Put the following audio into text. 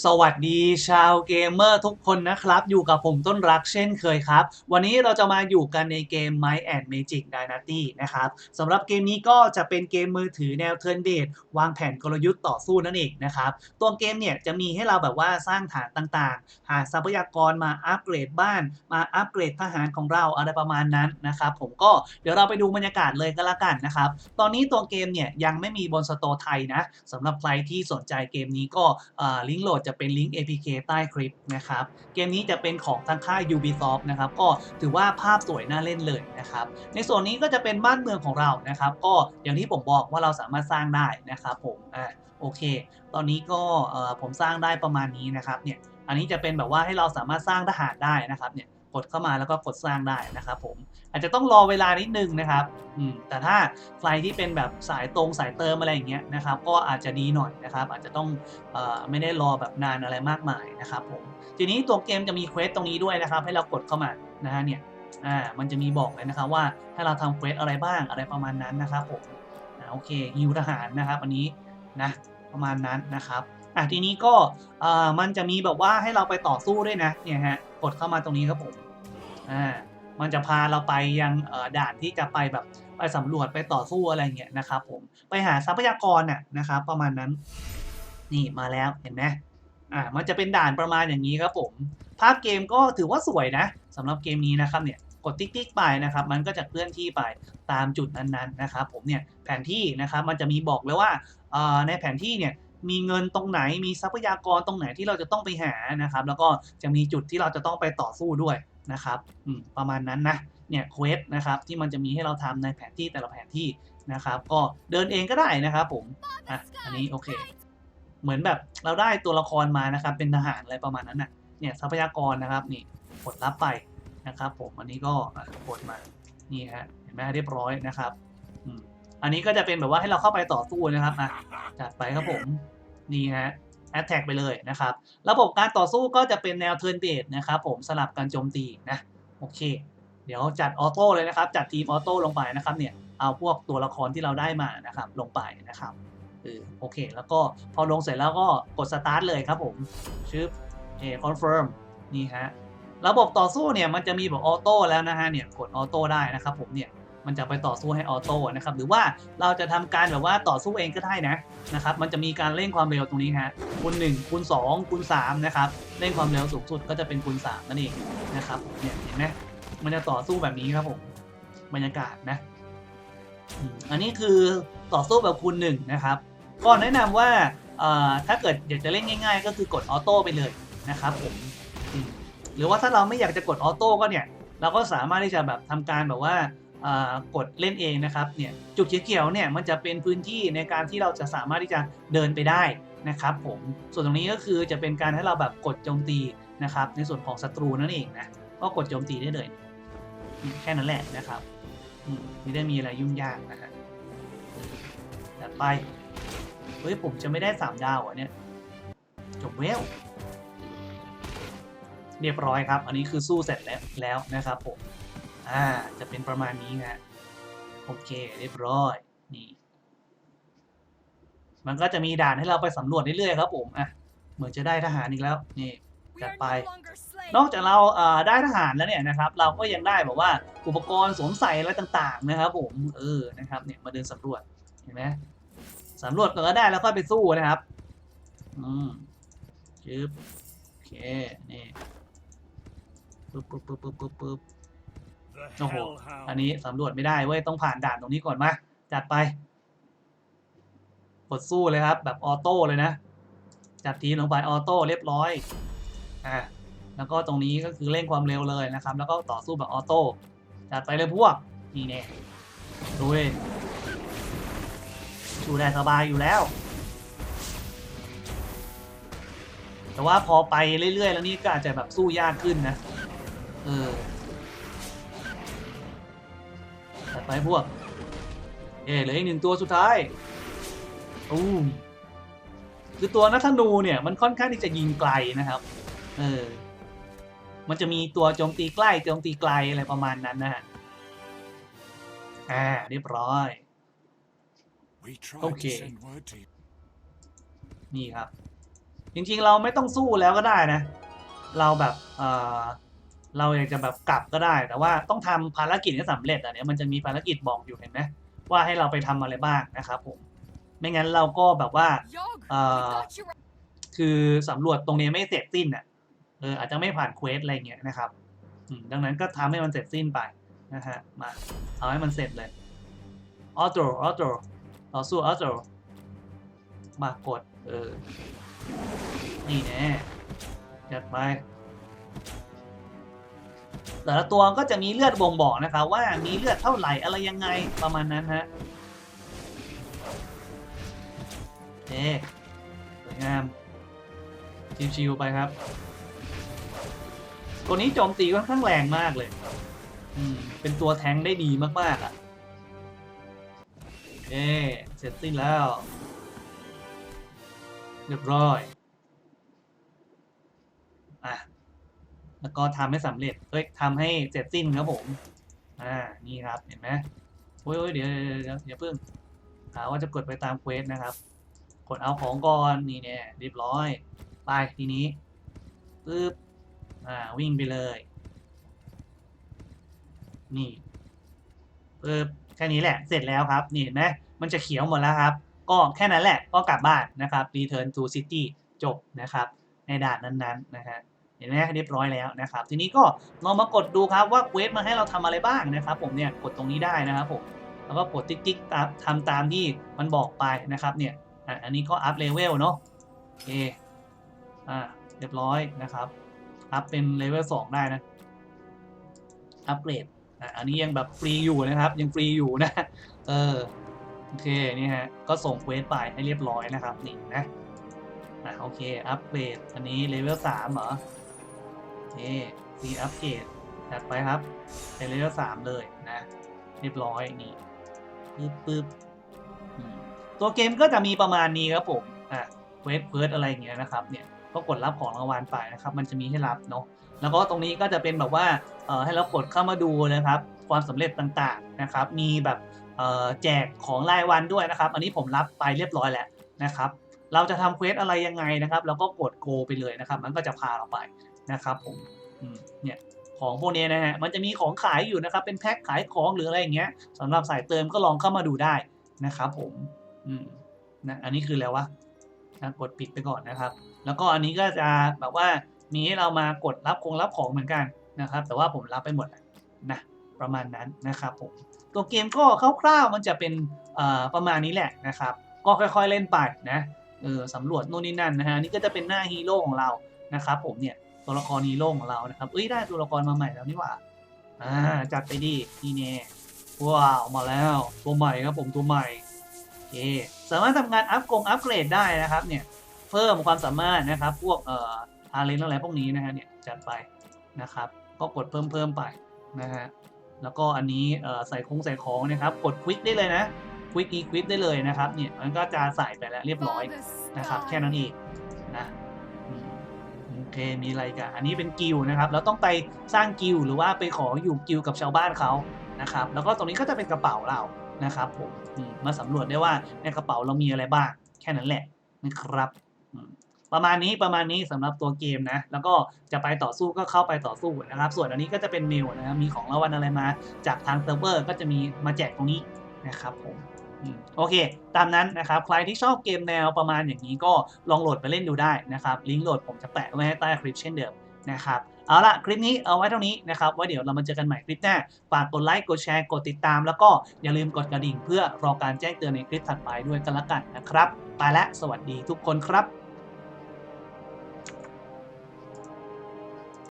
สวัสดีชาวเกมเมอร์ทุกคนนะครับ อยู่กับผมต้นรักเช่นเคยครับ วันนี้เราจะมาอยู่กันในเกม Might and Magic Dynasty นะครับสำหรับเกมนี้ก็จะเป็นเกมมือถือแนว Turn Based วางแผนกลยุทธ์ต่อสู้นั่นเองนะครับ ตัวเกมเนี่ยจะมีให้เราแบบว่าสร้างฐานต่างๆ หาทรัพยากรมาอัปเกรดบ้าน มาอัปเกรดทหารของเราอะไรประมาณนั้นนะครับผมก็เดี๋ยวเราไปดูบรรยากาศเลยก็แล้วกันนะครับตอนนี้ตัวเกมเนี่ยยังไม่มีบนสโตร์ไทยนะสำหรับใครที่สนใจเกมนี้ก็ลิงก์โหลดจะเป็นลิงก์ APK ใต้คลิปนะครับ เกมนี้จะเป็นของทางค่าย Ubisoft นะครับ ก็ถือว่าภาพสวยน่าเล่นเลยนะครับ ในส่วนนี้ก็จะเป็นบ้านเมืองของเรานะครับ ก็อย่างที่ผมบอกว่าเราสามารถสร้างได้นะครับผม อ่า โอเค ตอนนี้ก็ผมสร้างได้ประมาณนี้นะครับ เนี่ย อันนี้จะเป็นแบบว่าให้เราสามารถสร้างทหารได้นะครับ เนี่ย กดเข้ามาแล้วก็กดสร้างได้นะครับผมอาจจะต้องรอเวลานิดนึงนะครับอืมแต่ถ้าใครที่เป็นแบบสายตรงสายเติมอะไรอย่างเงี้ยนะครับ ก็อาจจะดีหน่อยนะครับ อาจจะต้องเอ่อไม่ได้รอแบบนานอะไรมากมายนะครับผมทีนี้ตัวเกมจะมีเควสตรงนี้ด้วยนะครับ ให้เรากดเข้ามานะฮะเนี่ยอ่ามันจะมีบอกเลยนะครับว่าให้เราทำเควสอะไรบ้างอะไรประมาณนั้นนะครับผมอ่าโอเคฮิวทหารนะครับอันนี้นะประมาณนั้นนะครับอะทีนี้ก็เอ่อมันจะมีแบบว่าให้เราไปต่อสู้ด้วยนะเนี่ยฮะกดเข้ามาตรงนี้ครับผม อ่ามันจะพาเราไปยังด่านที่จะไปแบบไปสำรวจไปต่อสู้อะไรเงี้ยนะครับผมไปหาทรัพยากรน่ะนะครับ ประมาณนั้นนี่มาแล้วเห็นไหมอ่ามันจะเป็นด่านประมาณอย่างนี้ครับผม ภาพเกมก็ถือว่าสวยนะสำหรับเกมนี้นะครับเนี่ยกดติ๊กๆไปนะครับมันก็จะเคลื่อนที่ไปตามจุดนั้นๆนะครับผมเนี่ยแผนที่นะครับมันจะมีบอกเลยว่าในแผนที่เนี่ยมีเงินตรงไหนมีทรัพยากรตรงไหนที่เราจะต้องไปหานะครับ แล้วก็จะมีจุดที่เราจะต้องไปต่อสู้ด้วย นะครับอืมประมาณนั้นนะเนี่ยเควสนะครับที่มันจะมีให้เราทำในแผนที่แต่ละแผนที่นะครับ ก็เดินเองก็ได้นะครับผมอะอันนี้โอเค เหมือนแบบเราได้ตัวละครมานะครับ เป็นทหารอะไรประมาณนั้นน่ะเนี่ยทรัพยากรนะครับนี่กดรับไปนะครับ ผมอันนี้ก็กดมานี่ฮะเห็นไหมเรียบร้อยนะครับอืมอันนี้ก็จะเป็นแบบว่าให้เราเข้าไปต่อสู้นะครับอะจัดไปครับผมนี่ฮะ แอตแทกไปเลยนะครับ ระบบการต่อสู้ก็จะเป็นแนวเทิร์นเบสนะครับผมสลับกันโจมตีนะโอเค เดี๋ยวจัดออโต้เลยนะครับ จัดทีมออโต้ลงไปนะครับเนี่ยเอาพวกตัวละครที่เราได้มานะครับลงไปนะครับเออโอเค แล้วก็พอลงเสร็จแล้วก็กดสตาร์ทเลยครับผมชึบเอคอนเฟิร์มนี่ฮะระบบต่อสู้เนี่ยมันจะมีแบบออโต้แล้วนะฮะเนี่ยกดออโต้ได้นะครับผมเนี่ย มันจะไปต่อสู้ให้ออโต้นะครับหรือว่าเราจะทำการแบบว่าต่อสู้เองก็ได้นะนะครับมันจะมีการเร่งความเร็วตรงนี้ฮะคูณ1คูณ2คูณ3นะครับเร่งความเร็วสูงสุดก็จะเป็นคูณ3นั่นเองนะครับเนี่ยเห็นไหมมันจะต่อสู้แบบนี้ครับผมบรรยากาศนะอันนี้คือต่อสู้แบบคูณหนึ่งนะครับก็แนะนำว่าถ้าเกิดอยากจะเล่นง่าย ๆ ก็คือกดออโต้ไปเลยนะครับผมหรือว่าถ้าเราไม่อยากจะกดออโต้ก็เนี่ยเราก็สามารถที่จะแบบทำการแบบว่า กดเล่นเองนะครับเนี่ยจุดเขียวๆเนี่ยมันจะเป็นพื้นที่ในการที่เราจะสามารถที่จะเดินไปได้นะครับผมส่วนตรงนี้ก็คือจะเป็นการให้เราแบบกดโจมตีนะครับ ในส่วนของศัตรูนั่นเองนะก็กดโจมตีได้เลย แค่นั้นแหละนะครับมไม่ได้มีอะไรยุ่งยากนะฮะจัดไปเฮ้ยผมจะไม่ได้สามดาวอะเนี่ยจบเวลเรียบร้อยครับ อันนี้คือสู้เสร็จแล้วแล้วนะครับผม อ่า จะเป็นประมาณนี้ฮะ โอเค เรียบร้อย นี่ มันก็จะมีด่านให้เราไปสำรวจเรื่อยๆครับผมอะเหมือนจะได้ทหารอีกแล้ว นี่จัดไป นอกจากเราเอ่อได้ทหารแล้วเนี่ยนะครับ เราก็ยังได้แบบว่าอุปกรณ์สวมใส่อะไรต่าง ๆ นะครับ ผม เออ นะครับ เนี่ย มาเดินสำรวจ เห็นไหมสำรวจก่อนก็ได้แล้วค่อยไปสู้นะครับ อืมจึ๊บโอเค นี่ ปึ๊บปึ๊บปึ๊บปึ๊บปึ๊บปึ๊บ โอ้โห อันนี้สำรวจไม่ได้เว้ย ต้องผ่านด่านตรงนี้ก่อนมา จัดไป กดสู้เลยครับ แบบออโต้เลยนะ จัดทีมลงไปออโต้เรียบร้อย อะแล้วก็ตรงนี้ก็คือเร่งความเร็วเลยนะครับ แล้วก็ต่อสู้แบบออโต้ จัดไปเลยพวก นี่แน่ดูเลยสู้ได้สบายอยู่แล้ว แต่ว่าพอไปเรื่อยๆ แล้วนี่ก็อาจจะแบบสู้ยากขึ้นนะ เออ ไปพวกเอ๋เหลืออีกหนึ่งตัวสุดท้ายอู้มคือตัวนักธนูเนี่ยมันค่อนข้างที่จะยิงไกลนะครับ เออ มันจะมีตัวโจมตีใกล้โจมตีไกลอะไรประมาณนั้นนะฮะ อ่าเรียบร้อย โอเค นี่ครับ จริงๆเราไม่ต้องสู้แล้วก็ได้นะ เราแบบ เออ เราอยากจะแบบกลับก็ได้ แต่ว่าต้องทำภารกิจให้สำเร็จอะเนี่ยมันจะมีภารกิจบอกอยู่เห็นไหมว่าให้เราไปทำอะไรบ้างนะครับผมไม่งั้นเราก็แบบว่า Yog, Uh, I thought you were คือสำรวจตรงนี้ไม่เสร็จสิ้นอะเอออาจจะไม่ผ่านเควสอะไรเงี้ยนะครับอืมดังนั้นก็ทำให้มันเสร็จสิ้นไปนะฮะมาเอาให้มันเสร็จเลยออโต้ออโต้ต่อสู้ออโต้มากดเออนี่แน่จัดไป แต่ละตัวก็จะมีเลือดบ่งบอกนะครับว่ามีเลือดเท่าไหร่อะไรยังไงประมาณนั้นฮะโอเคสวยงามชิวๆไปครับ ตัวนี้โจมตีค่อนข้างแรงมากเลย อืม เป็นตัวแทงได้ดีมากๆอะโอเคเสร็จสิ้นแล้ว เรียบร้อย อะ แล้วก็ทำให้สำเร็จเอ้ยทำให้เสร็จสิ้นครับผม อ่า นี่ครับ เห็นไหมโอ้ยโอ้ยเดี๋ยวเดี๋ยวเดี๋ยวเพิ่งหาว่าจะกดไปตามเควสนะครับ กดเอาของก่อน นี่เนี่ยเรียบร้อย ไปทีนี้ปึ๊บ อ่า วิ่งไปเลย นี่ปึ๊บ แค่นี้แหละ เสร็จแล้วครับ นี่เห็นไหมมันจะเขียวหมดแล้วครับ ก็แค่นั้นแหละ ก็กลับบ้านนะครับ return to city จบนะครับ ในด่านนั้นๆ นะฮะ ห็นไหมเรียบร้อยแล้วนะครับ ทีนี้ก็ลองมากดดูครับว่าเควสมาให้เราทำอะไรบ้างนะครับ ผมเนี่ยกดตรงนี้ได้นะครับผมแล้วก็กดติ๊กๆตามทำตามที่มันบอกไปนะครับเนี่ยอันนี้ก็อัพเลเวลเนาะโอเคอ่าเรียบร้อยนะครับอัพเป็นเลเวลสองได้นะอัปเกรดตอันนี้ยังแบบฟรีอยู่นะครับ ยังฟรีอยู่นะ เออโอเคนี่ฮะก็ส่งเควสไปให้เรียบร้อยนะครับนี่นะอะโอเค อัปเกรดอันนี้เลเวลสามเหรอ โอเคฟรีอัปเกรดจัดไปครับ เป็นเลเวลสามเลยนะ เรียบร้อยนี่ปึ๊บปึ๊บตัวเกมก็จะมีประมาณนี้ครับผม อะเควสเพิร์ดอะไรอย่างเงี้ยนะครับ เนี่ย ก็กดรับของรางวัลไปนะครับ มันจะมีให้รับเนาะ แล้วก็ตรงนี้ก็จะเป็นแบบว่า เอ่อ ให้เรากดเข้ามาดูนะครับ ความสำเร็จต่างๆนะครับ มีแบบเอ่อแจกของรายวันด้วยนะครับ อันนี้ผมรับไปเรียบร้อยแล้วนะครับ เราจะทำเควสอะไรยังไงนะครับ เราก็กดโกไปเลยนะครับ มันก็จะพาเราไป นะครับผมเนี่ยของพวกนี้นะฮะมันจะมีของขายอยู่นะครับเป็นแพ็คขายของหรืออะไรอย่างเงี้ยสำหรับสายเติมก็ลองเข้ามาดูได้นะครับผมอืมนะอันนี้คือแล้ววะนะกดปิดไปก่อนนะครับ แล้วก็อันนี้ก็จะแบบว่ามีให้เรามากดรับคงรับของเหมือนกันนะครับ แต่ว่าผมรับไปหมดแล้วนะประมาณนั้นนะครับผมตัวเกมก็คร่าวๆมันจะเป็นประมาณนี้แหละนะครับ ก็ค่อยๆเล่นไปนะเออสำรวจนู่นนี่นั่นนะฮะนี่ก็จะเป็นหน้าฮีโร่ของเรานะครับผมเนี่ย ตัวละครฮีโร่ของเรานะครับเอ้ยได้ตัวละครมาใหม่แล้วนี่หว่าอ่าจัดไปดินี่แน่ว้าวมาแล้วตัวใหม่ครับผมตัวใหม่โอเคสามารถทำงานอัพกงอัพเกรดได้นะครับเนี่ยเพิ่มความสามารถนะครับพวกเอ่อทาเลนอะไรพวกนี้นะฮะเนี่ยจัดไปนะครับ ก็กดเพิ่มเพิ่มไปนะฮะแล้วก็อันนี้เอ่อใส่คงใส่ของนะครับกดควิกได้เลยนะควิกอีควิปได้เลยนะครับเนี่ยมันก็จะใส่ไปแล้วเรียบร้อยนะครับแค่นั้นเอง เคมีอะไรกันอันนี้เป็นกิลนะครับแล้วต้องไปสร้างกิลหรือว่าไปขออยู่กิลกับชาวบ้านเขานะครับ แล้วก็ตรงนี้ก็จะเป็นกระเป๋าเรานะครับผมมมาสำรวจได้ว่าในกระเป๋าเรามีอะไรบ้าง แค่นั้นแหละนะครับ ประมาณนี้ประมาณนี้สำหรับตัวเกมนะ แล้วก็จะไปต่อสู้ก็เข้าไปต่อสู้นะครับ ส่วนอันนี้ก็จะเป็นเมลนะครับมีของรางวัลอะไรมา จากทางเซิร์ฟเวอร์ก็จะมีมาแจกตรงนี้นะครับผม โอเค ตามนั้นนะครับ ใครที่ชอบเกมแนวประมาณอย่างนี้ก็ลองโหลดไปเล่นดูได้นะครับ ลิงก์โหลดผมจะแปะไว้ใต้คลิปเช่นเดิมนะครับ เอาละคลิปนี้เอาไว้เท่านี้นะครับไว้เดี๋ยวเรามาเจอกันใหม่คลิปหน้า ฝากกดไลค์กดแชร์กดติดตาม แล้วก็อย่าลืมกดกระดิ่งเพื่อรอการแจ้งเตือนในคลิปถัดไปด้วยกันละกันนะครับ ไปละสวัสดีทุกคนครับ